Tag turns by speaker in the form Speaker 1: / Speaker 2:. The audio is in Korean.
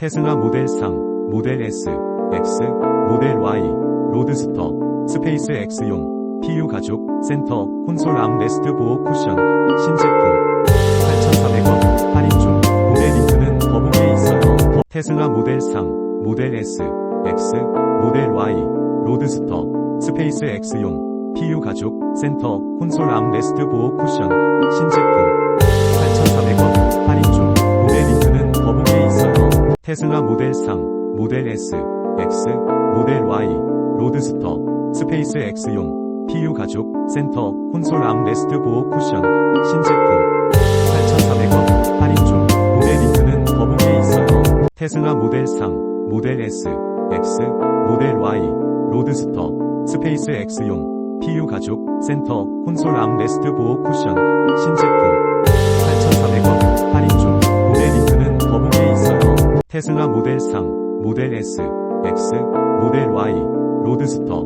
Speaker 1: 테슬라 모델 3, 모델 S, X, 모델 Y, 로드스터, 스페이스 X용, PU 가죽, 센터, 콘솔 암레스트 보호 쿠션, 신제품, 8,400원, 할인 중, 구매 링크는 더보기에 있어요. 더- 테슬라 모델 3, 모델 S, X, 모델 Y, 로드스터, 스페이스 X용, PU 가죽, 센터, 콘솔 암레스트 보호 쿠션, 테슬라 모델 3, 모델 S, X, 모델 Y, 로드스터, 스페이스 X용, PU 가죽, 센터, 콘솔 암레스트 보호 쿠션, 신제품, 8,400원, 할인 중, 구매 링크는 더보기에 있어요. 테슬라 모델 3, 모델 S, X, 모델 Y, 로드스터, 스페이스 X용, PU 가죽, 센터, 콘솔 암레스트 보호 쿠션, 신제품, 테슬라 모델 3, 모델 S, X, 모델 Y, 로드스터,